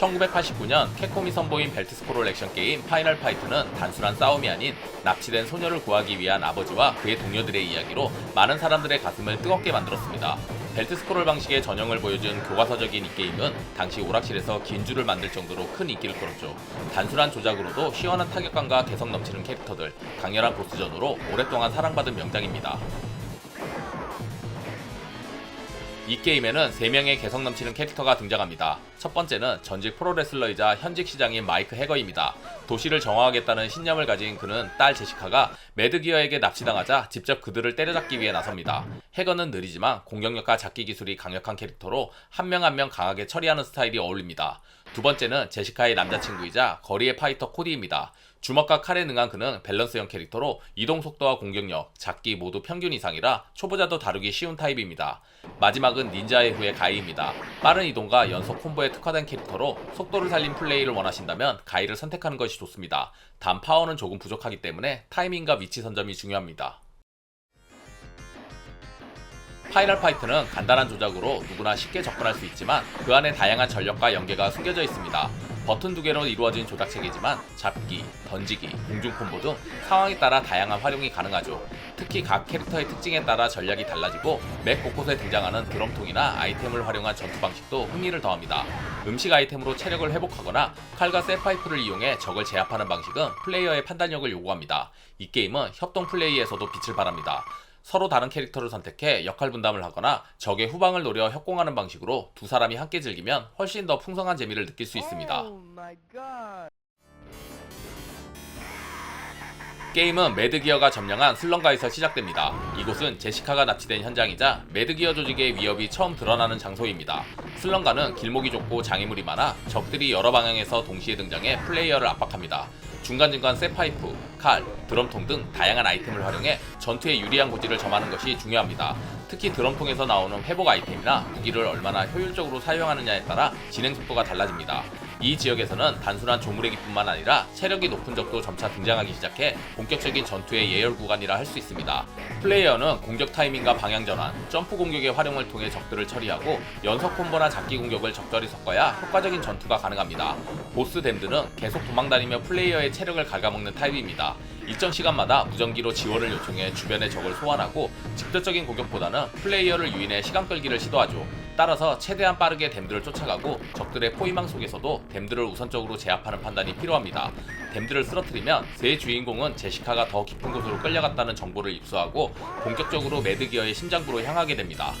(1989년) 캡콤이 선보인 벨트 스크롤 액션 게임 파이널 파이트는 단순한 싸움이 아닌 납치된 소녀를 구하기 위한 아버지와 그의 동료들의 이야기로 많은 사람들의 가슴을 뜨겁게 만들었습니다. 벨트 스크롤 방식의 전형을 보여준 교과서적인 이 게임은 당시 오락실에서 긴 줄을 만들 정도로 큰 인기를 끌었죠. 단순한 조작으로도 시원한 타격감과 개성 넘치는 캐릭터들, 강렬한 보스전으로 오랫동안 사랑받은 명작입니다. 이 게임에는 3명의 개성 넘치는 캐릭터가 등장합니다. 첫 번째는 전직 프로레슬러이자 현직 시장인 마이크 해거입니다. 도시를 정화하겠다는 신념을 가진 그는 딸 제시카가 매드기어에게 납치당하자 직접 그들을 때려잡기 위해 나섭니다. 해거는 느리지만 공격력과 잡기 기술이 강력한 캐릭터로 한 명 한명 강하게 처리하는 스타일이 어울립니다. 두 번째는 제시카의 남자친구이자 거리의 파이터 코디입니다. 주먹과 칼에 능한 그는 밸런스형 캐릭터로 이동 속도와 공격력, 잡기 모두 평균 이상이라 초보자도 다루기 쉬운 타입입니다. 마지막은 닌자의 후예 가이입니다. 빠른 이동과 연속 콤보에 특화된 캐릭터로 속도를 살린 플레이를 원하신다면 가이를 선택하는 것이 좋습니다. 단 파워는 조금 부족하기 때문에 타이밍과 위치 선점이 중요합니다. 파이널 파이트는 간단한 조작으로 누구나 쉽게 접근할 수 있지만 그 안에 다양한 전력과 연계가 숨겨져 있습니다. 버튼 두 개로 이루어진 조작 체계지만 잡기, 던지기, 공중 콤보 등 상황에 따라 다양한 활용이 가능하죠. 특히 각 캐릭터의 특징에 따라 전략이 달라지고 맵 곳곳에 등장하는 드럼통이나 아이템을 활용한 전투 방식도 흥미를 더합니다. 음식 아이템으로 체력을 회복하거나 칼과 셀파이프를 이용해 적을 제압하는 방식은 플레이어의 판단력을 요구합니다. 이 게임은 협동 플레이에서도 빛을 발합니다. 서로 다른 캐릭터를 선택해 역할 분담을 하거나 적의 후방을 노려 협공하는 방식으로 두 사람이 함께 즐기면 훨씬 더 풍성한 재미를 느낄 수 있습니다. 게임은 매드기어가 점령한 슬럼가에서 시작됩니다. 이곳은 제시카가 납치된 현장이자 매드기어 조직의 위협이 처음 드러나는 장소입니다. 슬럼가는 길목이 좁고 장애물이 많아 적들이 여러 방향에서 동시에 등장해 플레이어를 압박합니다. 중간중간 쇠파이프, 칼, 드럼통 등 다양한 아이템을 활용해 전투에 유리한 고지를 점하는 것이 중요합니다. 특히 드럼통에서 나오는 회복 아이템이나 무기를 얼마나 효율적으로 사용하느냐에 따라 진행 속도가 달라집니다. 이 지역에서는 단순한 조무래기뿐만 아니라 체력이 높은 적도 점차 등장하기 시작해 본격적인 전투의 예열 구간이라 할 수 있습니다. 플레이어는 공격 타이밍과 방향 전환, 점프 공격의 활용을 통해 적들을 처리하고 연속 콤보나 잡기 공격을 적절히 섞어야 효과적인 전투가 가능합니다. 보스 댐드는 계속 도망다니며 플레이어의 체력을 갉아먹는 타입입니다. 일정 시간마다 무전기로 지원을 요청해 주변의 적을 소환하고 직접적인 공격보다는 플레이어를 유인해 시간 끌기를 시도하죠. 따라서 최대한 빠르게 댐들을 쫓아가고 적들의 포위망 속에서도 댐들을 우선적으로 제압하는 판단이 필요합니다. 댐들을 쓰러뜨리면 새 주인공은 제시카가 더 깊은 곳으로 끌려갔다는 정보를 입수하고 본격적으로 매드기어의 심장부로 향하게 됩니다.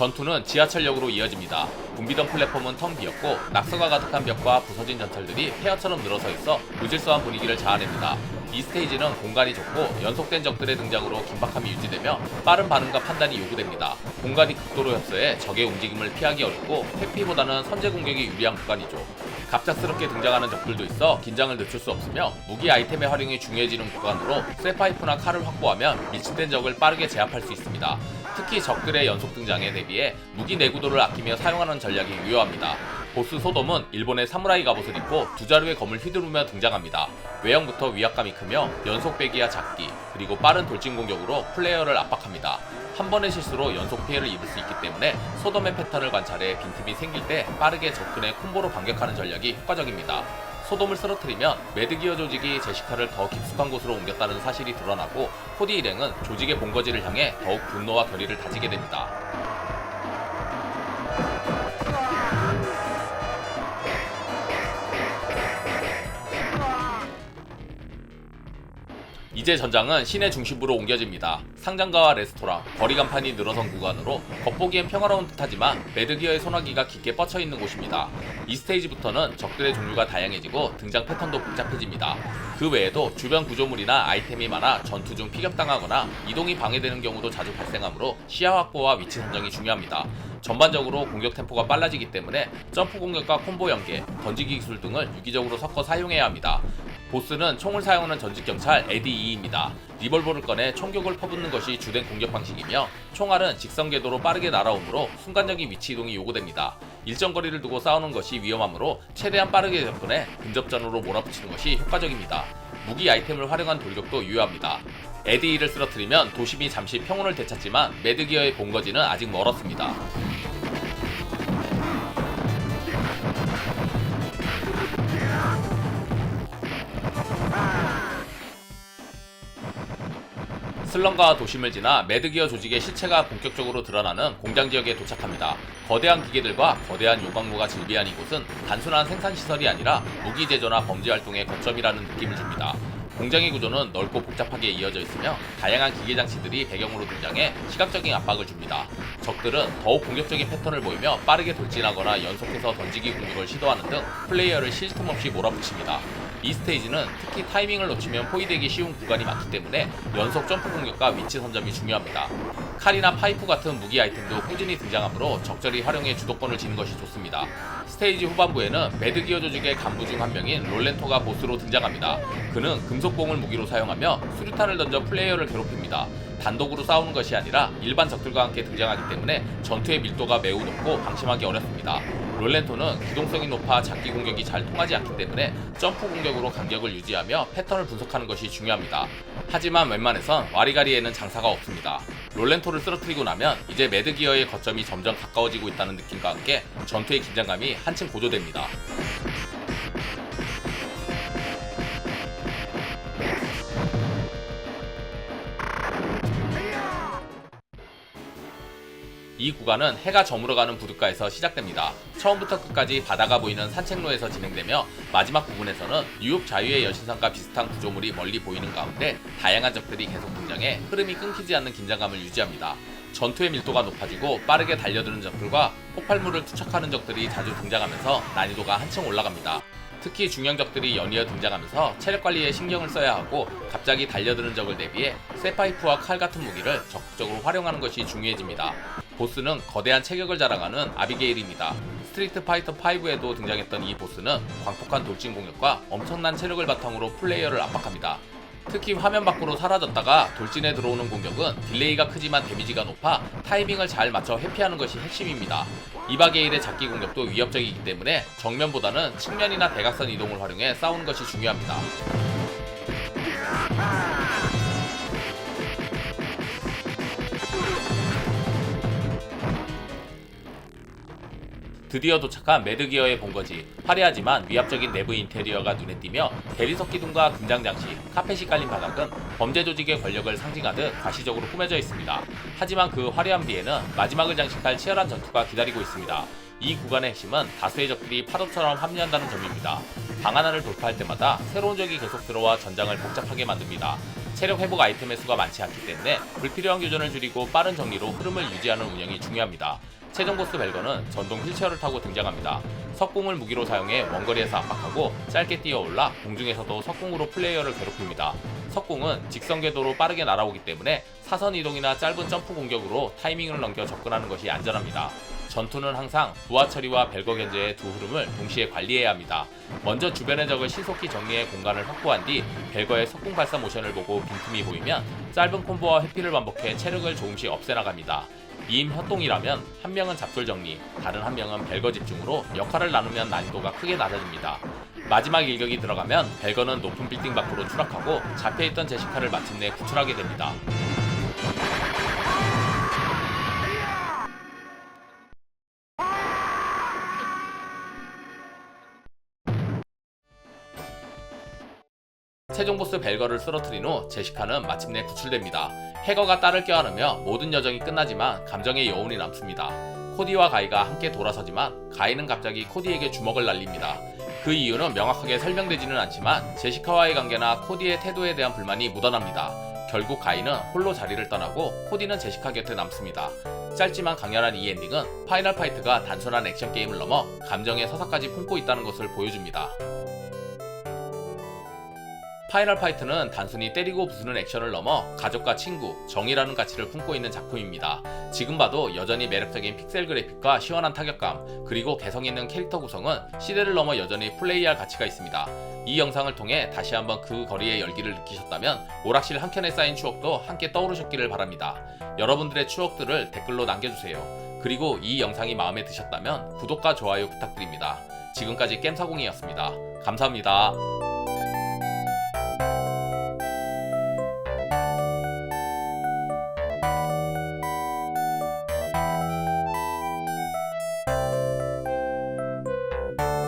전투는 지하철역으로 이어집니다. 붐비던 플랫폼은 텅 비었고 낙서가 가득한 벽과 부서진 전철들이 폐허처럼 늘어서 있어 무질서한 분위기를 자아냅니다. 이 스테이지는 공간이 좁고 연속된 적들의 등장으로 긴박함이 유지되며 빠른 반응과 판단이 요구됩니다. 공간이 극도로 협소해 적의 움직임을 피하기 어렵고 회피보다는 선제 공격이 유리한 구간이죠. 갑작스럽게 등장하는 적들도 있어 긴장을 늦출 수 없으며 무기 아이템의 활용이 중요해지는 구간으로 쇠파이프나 칼을 확보하면 밀집된 적을 빠르게 제압할 수 있습니다. 특히 적들의 연속 등장에 대비해 무기 내구도를 아끼며 사용하는 전략이 유효합니다. 보스 소돔은 일본의 사무라이 갑옷을 입고 두 자루의 검을 휘두르며 등장합니다. 외형부터 위압감이 크며 연속 배기와 잡기, 그리고 빠른 돌진 공격으로 플레이어를 압박합니다. 한 번의 실수로 연속 피해를 입을 수 있기 때문에 소돔의 패턴을 관찰해 빈틈이 생길 때 빠르게 접근해 콤보로 반격하는 전략이 효과적입니다. 소돔을 쓰러뜨리면 매드기어 조직이 제시카를 더 깊숙한 곳으로 옮겼다는 사실이 드러나고 코디 일행은 조직의 본거지를 향해 더욱 분노와 결의를 다지게 됩니다. 이제 전장은 시내 중심부로 옮겨집니다. 상장가와 레스토랑, 거리 간판이 늘어선 구간으로 겉보기엔 평화로운 듯하지만 매드기어의 소나기가 깊게 뻗쳐 있는 곳입니다. 이 스테이지부터는 적들의 종류가 다양해지고 등장 패턴도 복잡해집니다. 그 외에도 주변 구조물이나 아이템이 많아 전투 중 피격당하거나 이동이 방해되는 경우도 자주 발생하므로 시야 확보와 위치 선정이 중요합니다. 전반적으로 공격 템포가 빨라지기 때문에 점프 공격과 콤보 연계, 던지기 기술 등을 유기적으로 섞어 사용해야 합니다. 보스는 총을 사용하는 전직 경찰 에디 2입니다. 리볼버를 꺼내 총격을 퍼붓는 것이 주된 공격 방식이며 총알은 직선 궤도로 빠르게 날아오므로 순간적인 위치 이동이 요구됩니다. 일정 거리를 두고 싸우는 것이 위험하므로 최대한 빠르게 접근해 근접전으로 몰아붙이는 것이 효과적입니다. 무기 아이템을 활용한 돌격도 유효합니다. 에디를 쓰러뜨리면 도심이 잠시 평온을 되찾지만 매드기어의 본거지는 아직 멀었습니다. 슬럼가와 도심을 지나 매드기어 조직의 실체가 본격적으로 드러나는 공장 지역에 도착합니다. 거대한 기계들과 거대한 요광로가 즐비한 이곳은 단순한 생산 시설이 아니라 무기 제조나 범죄 활동의 거점이라는 느낌을 줍니다. 공장의 구조는 넓고 복잡하게 이어져 있으며 다양한 기계 장치들이 배경으로 등장해 시각적인 압박을 줍니다. 적들은 더욱 공격적인 패턴을 보이며 빠르게 돌진하거나 연속해서 던지기 공격을 시도하는 등 플레이어를 쉴틈 없이 몰아붙입니다. 이 스테이지는 특히 타이밍을 놓치면 포위되기 쉬운 구간이 많기 때문에 연속 점프 공격과 위치 선점이 중요합니다. 칼이나 파이프 같은 무기 아이템도 꾸준히 등장하므로 적절히 활용해 주도권을 지는 것이 좋습니다. 스테이지 후반부에는 매드기어 조직의 간부 중 한 명인 롤렌토가 보스로 등장합니다. 그는 금속공을 무기로 사용하며 수류탄을 던져 플레이어를 괴롭힙니다. 단독으로 싸우는 것이 아니라 일반 적들과 함께 등장하기 때문에 전투의 밀도가 매우 높고 방심하기 어렵습니다. 롤렌토는 기동성이 높아 잡기 공격이 잘 통하지 않기 때문에 점프 공격으로 간격을 유지하며 패턴을 분석하는 것이 중요합니다. 하지만 웬만해선 와리가리에는 장사가 없습니다. 롤렌토를 쓰러뜨리고 나면 이제 매드기어의 거점이 점점 가까워지고 있다는 느낌과 함께 전투의 긴장감이 한층 고조됩니다. 이 구간은 해가 저물어가는 부둣가에서 시작됩니다. 처음부터 끝까지 바다가 보이는 산책로에서 진행되며 마지막 부분에서는 뉴욕 자유의 여신상과 비슷한 구조물이 멀리 보이는 가운데 다양한 적들이 계속 등장해 흐름이 끊기지 않는 긴장감을 유지합니다. 전투의 밀도가 높아지고 빠르게 달려드는 적들과 폭발물을 투척하는 적들이 자주 등장하면서 난이도가 한층 올라갑니다. 특히 중형 적들이 연이어 등장하면서 체력 관리에 신경을 써야 하고 갑자기 달려드는 적을 대비해 쇠파이프와 칼 같은 무기를 적극적으로 활용하는 것이 중요해집니다. 보스는 거대한 체격을 자랑하는 아비게일입니다. 스트리트 파이터 5에도 등장했던 이 보스는 광폭한 돌진 공격과 엄청난 체력을 바탕으로 플레이어를 압박합니다. 특히 화면 밖으로 사라졌다가 돌진에 들어오는 공격은 딜레이가 크지만 데미지가 높아 타이밍을 잘 맞춰 회피하는 것이 핵심입니다. 이바게일의 잡기 공격도 위협적이기 때문에 정면보다는 측면이나 대각선 이동을 활용해 싸우는 것이 중요합니다. 드디어 도착한 매드기어의 본거지 화려하지만 위압적인 내부 인테리어가 눈에 띄며 대리석 기둥과 금장 장치, 카펫이 깔린 바닥은 범죄 조직의 권력을 상징하듯 가시적으로 꾸며져 있습니다. 하지만 그 화려함 뒤에는 마지막을 장식할 치열한 전투가 기다리고 있습니다. 이 구간의 핵심은 다수의 적들이 파도처럼 합류한다는 점입니다. 방 하나를 돌파할 때마다 새로운 적이 계속 들어와 전장을 복잡하게 만듭니다. 체력 회복 아이템의 수가 많지 않기 때문에 불필요한 교전을 줄이고 빠른 정리로 흐름을 유지하는 운영이 중요합니다. 최종 보스 벨거는 전동 휠체어를 타고 등장합니다. 석궁을 무기로 사용해 원거리에서 압박하고 짧게 뛰어올라 공중에서도 석궁으로 플레이어를 괴롭힙니다. 석궁은 직선 궤도로 빠르게 날아오기 때문에 사선 이동이나 짧은 점프 공격으로 타이밍을 넘겨 접근하는 것이 안전합니다. 전투는 항상 부하 처리와 벨거 견제의 두 흐름을 동시에 관리해야 합니다. 먼저 주변의 적을 신속히 정리해 공간을 확보한 뒤 벨거의 석궁 발사 모션을 보고 빈틈이 보이면 짧은 콤보와 회피를 반복해 체력을 조금씩 없애나갑니다. 2인 협동이라면 한 명은 잡돌 정리, 다른 한 명은 벨거 집중으로 역할을 나누면 난이도가 크게 낮아집니다. 마지막 일격이 들어가면 벨거는 높은 빌딩 밖으로 추락하고 잡혀있던 제시카를 마침내 구출하게 됩니다. 최종 보스 벨거를 쓰러뜨린 후 제시카는 마침내 구출됩니다. 해거가 딸을 껴안으며 모든 여정이 끝나지만 감정의 여운이 남습니다. 코디와 가이가 함께 돌아서지만 가이는 갑자기 코디에게 주먹을 날립니다. 그 이유는 명확하게 설명되지는 않지만 제시카와의 관계나 코디의 태도에 대한 불만이 묻어납니다. 결국 가이는 홀로 자리를 떠나고 코디는 제시카 곁에 남습니다. 짧지만 강렬한 이 엔딩은 파이널 파이트가 단순한 액션 게임을 넘어 감정의 서사까지 품고 있다는 것을 보여줍니다. 파이널 파이트는 단순히 때리고 부수는 액션을 넘어 가족과 친구, 정의라는 가치를 품고 있는 작품입니다. 지금 봐도 여전히 매력적인 픽셀 그래픽과 시원한 타격감, 그리고 개성 있는 캐릭터 구성은 시대를 넘어 여전히 플레이할 가치가 있습니다. 이 영상을 통해 다시 한번 그 거리의 열기를 느끼셨다면 오락실 한켠에 쌓인 추억도 함께 떠오르셨기를 바랍니다. 여러분들의 추억들을 댓글로 남겨주세요. 그리고 이 영상이 마음에 드셨다면 구독과 좋아요 부탁드립니다. 지금까지 겜사공이었습니다. 감사합니다.